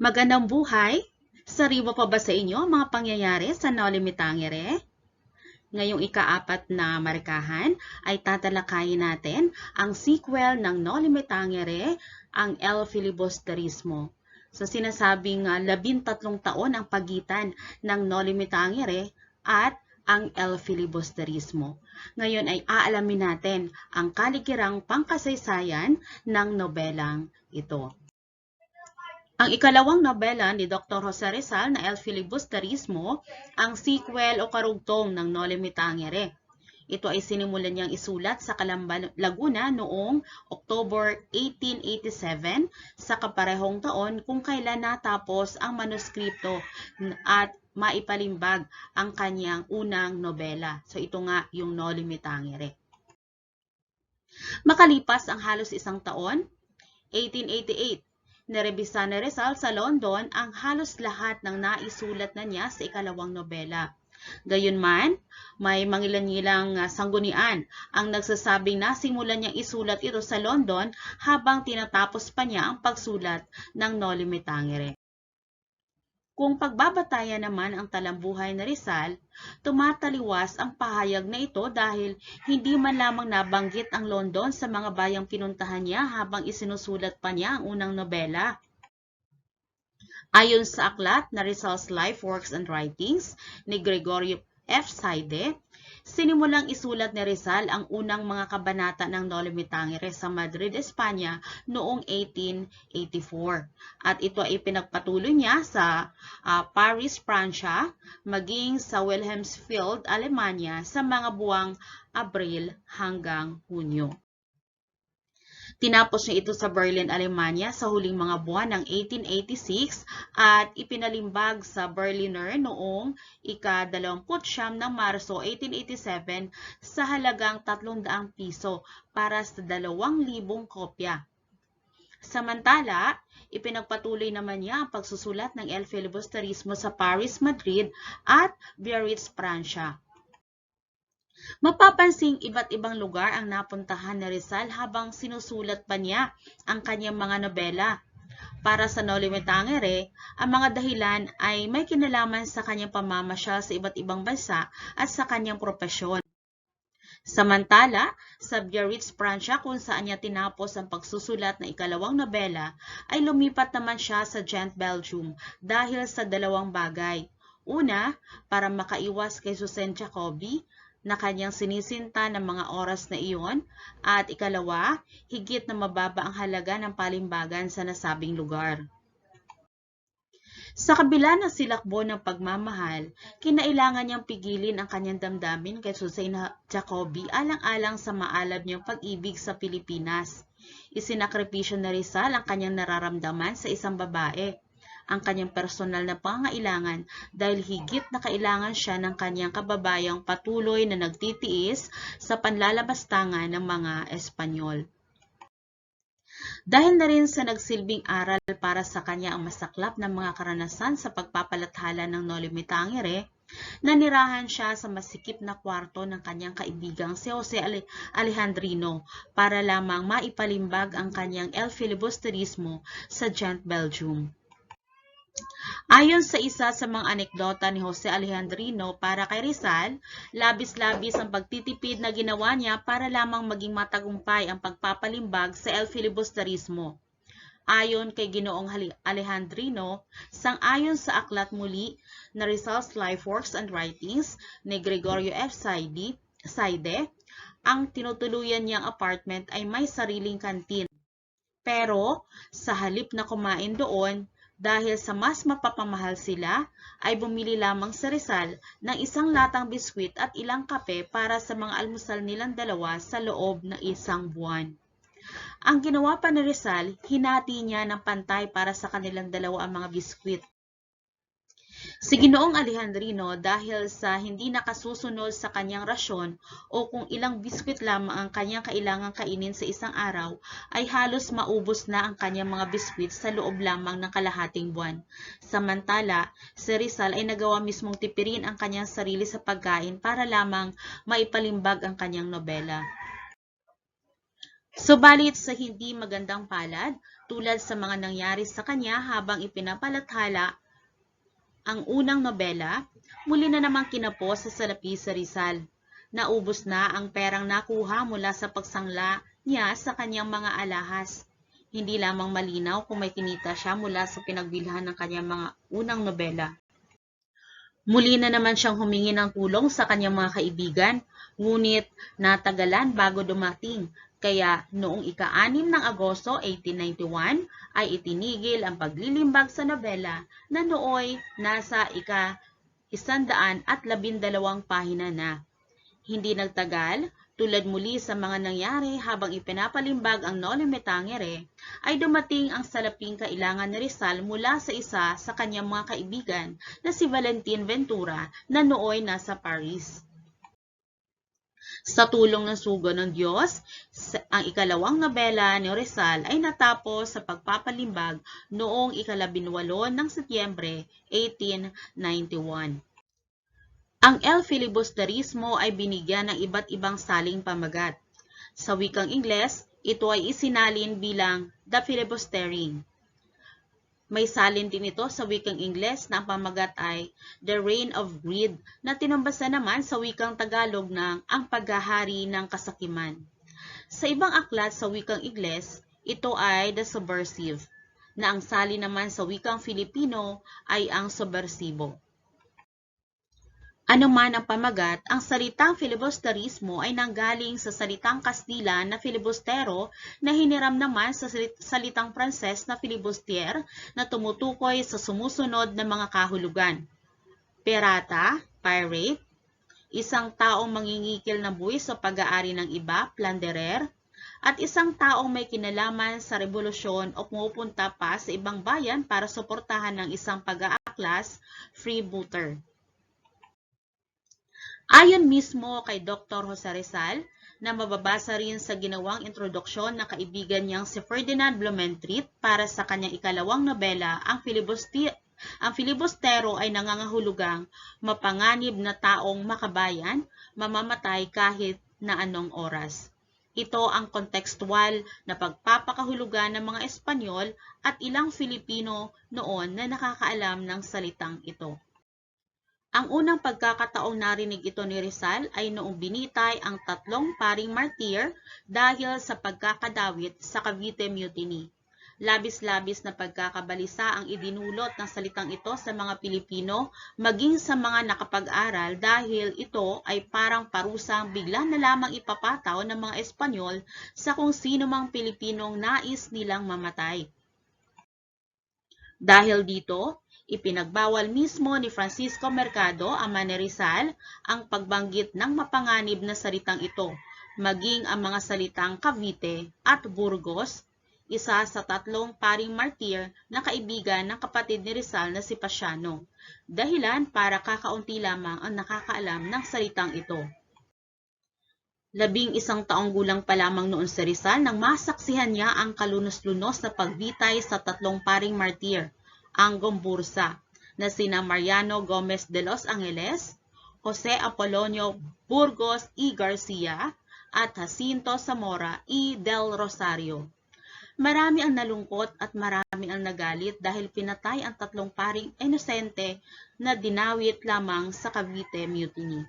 Magandang buhay! Sariwa pa ba sa inyo ang mga pangyayari sa Noli Me Tangere? Ngayong ikaapat na marikahan ay tatalakayin natin ang sequel ng Noli Me Tangere, ang El Filibusterismo. So sinasabing uh, labintatlong taon ang pagitan ng Noli Me Tangere at ang El Filibusterismo. Ngayon ay aalamin natin ang kaligirang pangkasaysayan ng nobelang ito. Ang ikalawang nobela ni Dr. Jose Rizal na El Filibusterismo, ang sequel o karugtong ng Noli Me Tangere. Ito ay sinimulan niyang isulat sa Calamba, Laguna noong October 1887 sa kaparehong taon kung kailan natapos ang manuskripto at maipalimbag ang kanyang unang nobela. So ito nga yung Noli Me Tangere. Makalipas ang halos isang taon, 1888, Narebisa ni Rizal sa London ang halos lahat ng naisulat na niya sa ikalawang nobela. Gayunman, may mangilan-ngilang sanggunian ang nagsasabing nasimulan niyang isulat ito sa London habang tinatapos pa niya ang pagsulat ng Noli Me Tangere. Kung pagbabatayan naman ang talambuhay na Rizal, tumataliwas ang pahayag na ito dahil hindi man lamang nabanggit ang London sa mga bayang pinuntahan niya habang isinusulat pa niya ang unang nobela. Ayon sa aklat na Rizal's Life, Works and Writings ni Gregorio F. Saide, Sinimulang isulat ni Rizal ang unang mga kabanata ng Noli Me Tangere sa Madrid, Espanya noong 1884. At ito ay pinagpatuloy niya sa uh, Paris, Pransya, maging sa Wilhelmsfield, Alemanya sa mga buwang Abril hanggang Hunyo. Tinapos niya ito sa Berlin, Alemanya sa huling mga buwan ng 1886 at ipinalimbag sa Berliner noong ika-29 ng Marso 1887 sa halagang 300 piso para sa 2,000 kopya. Samantala, ipinagpatuloy naman niya ang pagsusulat ng El Filibusterismo sa Paris, Madrid at Biarritz, Pransya. Mapapansing iba't ibang lugar ang napuntahan ni Rizal habang sinusulat pa niya ang kanyang mga nobela. Para sa Noli Me Tangere, ang mga dahilan ay may kinalaman sa kanyang pamamasyal sa iba't ibang bansa at sa kanyang propesyon. Samantala, sa Biarritz, Pransya kung saan niya tinapos ang pagsusulat ng ikalawang nobela, ay lumipat naman siya sa Gent, Belgium dahil sa dalawang bagay. Una, para makaiwas kay Susan Jacobi na kanyang sinisinta ng mga oras na iyon at ikalawa, higit na mababa ang halaga ng palimbagan sa nasabing lugar. Sa kabila ng silakbo ng pagmamahal, kinailangan niyang pigilin ang kanyang damdamin kay Susanna Jacobi alang-alang sa maalab niyang pag-ibig sa Pilipinas. Isinakripisyo na Rizal ang kanyang nararamdaman sa isang babae ang kanyang personal na pangailangan dahil higit na kailangan siya ng kanyang kababayang patuloy na nagtitiis sa panlalabastangan ng mga Espanyol. Dahil na rin sa nagsilbing aral para sa kanya ang masaklap ng mga karanasan sa pagpapalathala ng Noli Me Tangere, nanirahan siya sa masikip na kwarto ng kanyang kaibigang si Jose Alejandrino para lamang maipalimbag ang kanyang El Filibusterismo sa Gent, Belgium. Ayon sa isa sa mga anekdota ni Jose Alejandrino para kay Rizal, labis-labis ang pagtitipid na ginawa niya para lamang maging matagumpay ang pagpapalimbag sa El Filibusterismo. Ayon kay Ginoong Alejandrino, sang-ayon sa aklat muli na Rizal's Life Works and Writings ni Gregorio F. Saide, ang tinutuluyan niyang apartment ay may sariling kantin. Pero sa halip na kumain doon, dahil sa mas mapapamahal sila, ay bumili lamang sa Rizal ng isang latang biskwit at ilang kape para sa mga almusal nilang dalawa sa loob ng isang buwan. Ang ginawa pa ni Rizal, hinati niya ng pantay para sa kanilang dalawa ang mga biskwit Si Ginoong Alejandrino dahil sa hindi nakasusunod sa kanyang rasyon o kung ilang biskwit lamang ang kanyang kailangang kainin sa isang araw, ay halos maubos na ang kanyang mga biskwit sa loob lamang ng kalahating buwan. Samantala, si Rizal ay nagawa mismong tipirin ang kanyang sarili sa pagkain para lamang maipalimbag ang kanyang nobela. Subalit sa hindi magandang palad, tulad sa mga nangyari sa kanya habang ipinapalathala ang unang nobela, muli na namang kinapos sa salapi sa Rizal. Naubos na ang perang nakuha mula sa pagsangla niya sa kanyang mga alahas. Hindi lamang malinaw kung may kinita siya mula sa pinagbilhan ng kanyang mga unang nobela. Muli na naman siyang humingi ng tulong sa kanyang mga kaibigan, ngunit natagalan bago dumating. Kaya noong ika-6 ng Agosto 1891 ay itinigil ang paglilimbag sa nobela na nooy nasa ika isandaan at labindalawang pahina na. Hindi nagtagal, tulad muli sa mga nangyari habang ipinapalimbag ang Noli Me Tangere, ay dumating ang salaping kailangan ni Rizal mula sa isa sa kanyang mga kaibigan na si Valentin Ventura na nooy nasa Paris. Sa tulong ng sugo ng Diyos, ang ikalawang nobela ni Rizal ay natapos sa pagpapalimbag noong ikalabinwalo ng Setyembre 1891. Ang El Filibusterismo ay binigyan ng iba't ibang saling pamagat. Sa wikang Ingles, ito ay isinalin bilang The Filibustering. May salin din ito sa wikang Ingles na ang pamagat ay The Reign of Greed na tinumbasa naman sa wikang Tagalog ng Ang Paghahari ng Kasakiman. Sa ibang aklat sa wikang Ingles, ito ay The Subversive, na ang salin naman sa wikang Filipino ay ang Subversibo. Ano man ang pamagat, ang salitang filibusterismo ay nanggaling sa salitang Kastila na filibustero na hiniram naman sa salit- salitang Pranses na filibustier na tumutukoy sa sumusunod na mga kahulugan. Pirata, pirate, isang taong mangingikil ng buwis sa pag-aari ng iba, plunderer, at isang taong may kinalaman sa revolusyon o pumupunta pa sa ibang bayan para suportahan ng isang pag-aaklas, freebooter. Ayon mismo kay Dr. Jose Rizal, na mababasa rin sa ginawang introduksyon ng kaibigan niyang si Ferdinand Blumentritt para sa kanyang ikalawang nobela, ang filibusti ang filibustero ay nangangahulugang mapanganib na taong makabayan, mamamatay kahit na anong oras. Ito ang kontekstual na pagpapakahulugan ng mga Espanyol at ilang Filipino noon na nakakaalam ng salitang ito. Ang unang pagkakataong narinig ito ni Rizal ay noong binitay ang tatlong paring martir dahil sa pagkakadawit sa Cavite Mutiny. Labis-labis na pagkakabalisa ang idinulot ng salitang ito sa mga Pilipino maging sa mga nakapag-aral dahil ito ay parang parusang bigla na lamang ipapataw ng mga Espanyol sa kung sino mang Pilipinong nais nilang mamatay. Dahil dito, ipinagbawal mismo ni Francisco Mercado ama ni Rizal ang pagbanggit ng mapanganib na salitang ito, maging ang mga salitang Cavite at Burgos, isa sa tatlong paring martir na kaibigan ng kapatid ni Rizal na si Pasiano, dahilan para kakaunti lamang ang nakakaalam ng salitang ito. Labing isang taong gulang pa lamang noon si Rizal nang masaksihan niya ang kalunos-lunos na pagbitay sa tatlong paring martir, ang Gombursa, na sina Mariano Gomez de los Angeles, Jose Apolonio Burgos y Garcia, at Jacinto Zamora y del Rosario. Marami ang nalungkot at marami ang nagalit dahil pinatay ang tatlong paring inosente na dinawit lamang sa Cavite Mutiny.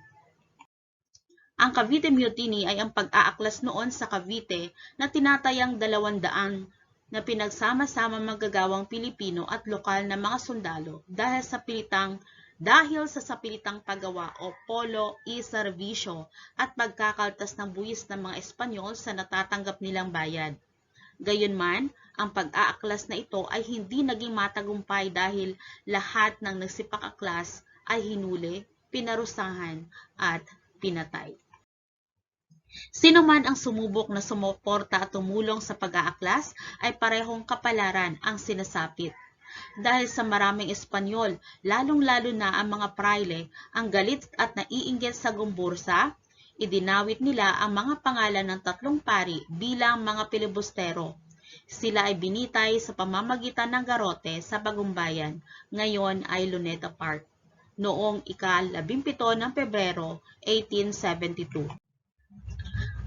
Ang Cavite Mutiny ay ang pag-aaklas noon sa Cavite na tinatayang dalawandaan na pinagsama-sama magagawang Pilipino at lokal na mga sundalo dahil sa pilitang dahil sa sapilitang paggawa o polo i servisyo at pagkakaltas ng buwis ng mga Espanyol sa natatanggap nilang bayad. Gayunman, ang pag-aaklas na ito ay hindi naging matagumpay dahil lahat ng nagsipakaklas ay hinuli, pinarusahan at pinatay. Sino man ang sumubok na sumuporta at tumulong sa pag-aaklas ay parehong kapalaran ang sinasapit. Dahil sa maraming Espanyol, lalong-lalo na ang mga praile, ang galit at naiinggit sa gumbursa, idinawit nila ang mga pangalan ng tatlong pari bilang mga pilibustero. Sila ay binitay sa pamamagitan ng garote sa Bagumbayan, ngayon ay Luneta Park, noong ika-17 ng Pebrero 1872.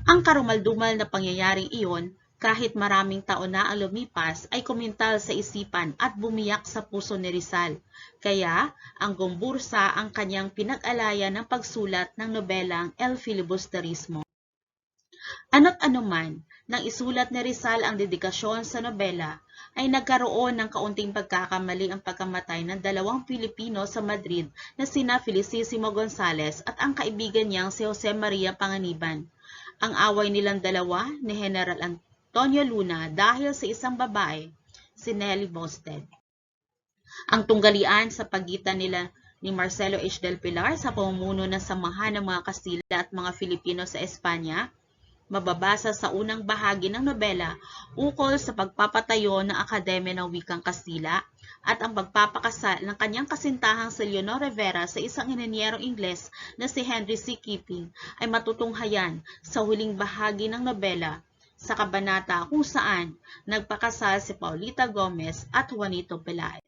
Ang karumaldumal na pangyayaring iyon, kahit maraming taon na ang lumipas, ay kumintal sa isipan at bumiyak sa puso ni Rizal. Kaya, ang gumbursa ang kanyang pinag-alaya ng pagsulat ng nobelang El Filibusterismo. Ano't anuman, nang isulat ni Rizal ang dedikasyon sa nobela, ay nagkaroon ng kaunting pagkakamali ang pagkamatay ng dalawang Pilipino sa Madrid na sina Felicissimo Gonzales at ang kaibigan niyang si Jose Maria Panganiban. Ang away nilang dalawa ni General Antonio Luna dahil sa isang babae, si Nelly Bosted. Ang tunggalian sa pagitan nila ni Marcelo H. del Pilar sa pamumuno ng samahan ng mga Kastila at mga Filipino sa Espanya, mababasa sa unang bahagi ng nobela ukol sa pagpapatayo ng Akademya ng Wikang Kastila at ang pagpapakasal ng kanyang kasintahang si Leonor Rivera sa isang inhenyerong Ingles na si Henry C. Keeping ay matutunghayan sa huling bahagi ng nobela sa kabanata kung saan nagpakasal si Paulita Gomez at Juanito Pelaez.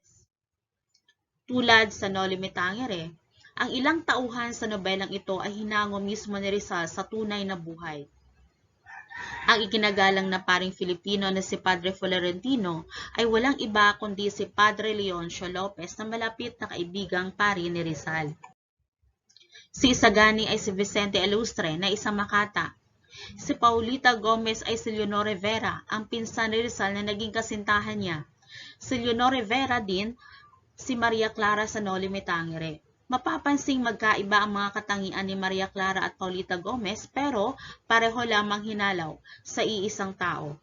Tulad sa Noli Me Tangere, ang ilang tauhan sa nobelang ito ay hinango mismo ni Rizal sa tunay na buhay. Ang iginagalang na paring Filipino na si Padre Florentino ay walang iba kundi si Padre Leoncio Lopez na malapit na kaibigang pari ni Rizal. Si Isagani ay si Vicente Ilustre na isang makata. Si Paulita Gomez ay si Leonor Rivera, ang pinsan ni Rizal na naging kasintahan niya. Si Leonor Rivera din si Maria Clara sa Noli Me Tangere. Mapapansing magkaiba ang mga katangian ni Maria Clara at Paulita Gomez pero pareho lamang hinalaw sa iisang tao.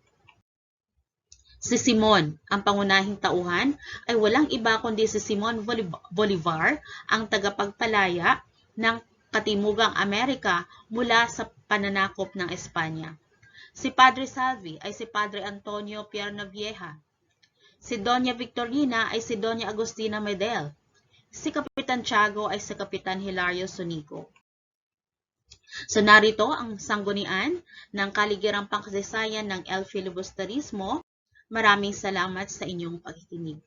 Si Simon, ang pangunahing tauhan, ay walang iba kundi si Simon Bolivar, ang tagapagpalaya ng Katimugang Amerika mula sa pananakop ng Espanya. Si Padre Salvi ay si Padre Antonio Piernavieja. Si Doña Victorina ay si Doña Agustina Medel. Si Kapitan Tiago ay si Kapitan Hilario Sunico. So narito ang sanggunian ng kaligirang pangkasaysayan ng El Filibusterismo. Maraming salamat sa inyong pakikinig.